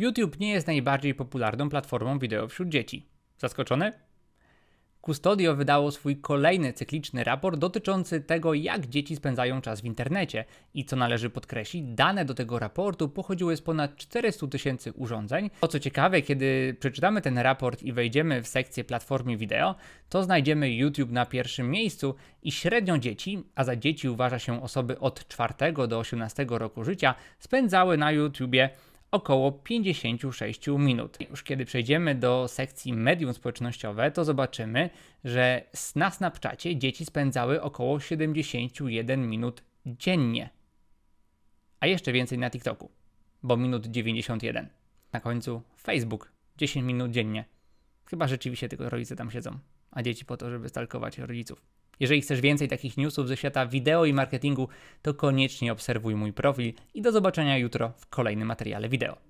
YouTube nie jest najbardziej popularną platformą wideo wśród dzieci. Zaskoczony? Custodio wydało swój kolejny cykliczny raport dotyczący tego, jak dzieci spędzają czas w internecie. I co należy podkreślić, dane do tego raportu pochodziły z ponad 400 tysięcy urządzeń. O co ciekawe, kiedy przeczytamy ten raport i wejdziemy w sekcję platformy wideo, to znajdziemy YouTube na pierwszym miejscu i średnio dzieci, a za dzieci uważa się osoby od 4 do 18 roku życia, spędzały na YouTubie około 56 minut. Już kiedy przejdziemy do sekcji medium społecznościowe, to zobaczymy, że na Snapchacie dzieci spędzały około 71 minut dziennie. A jeszcze więcej na TikToku, bo minut 91. Na końcu Facebook 10 minut dziennie. Chyba rzeczywiście tylko rodzice tam siedzą, a dzieci po to, żeby stalkować rodziców. Jeżeli chcesz więcej takich newsów ze świata wideo i marketingu, to koniecznie obserwuj mój profil i do zobaczenia jutro w kolejnym materiale wideo.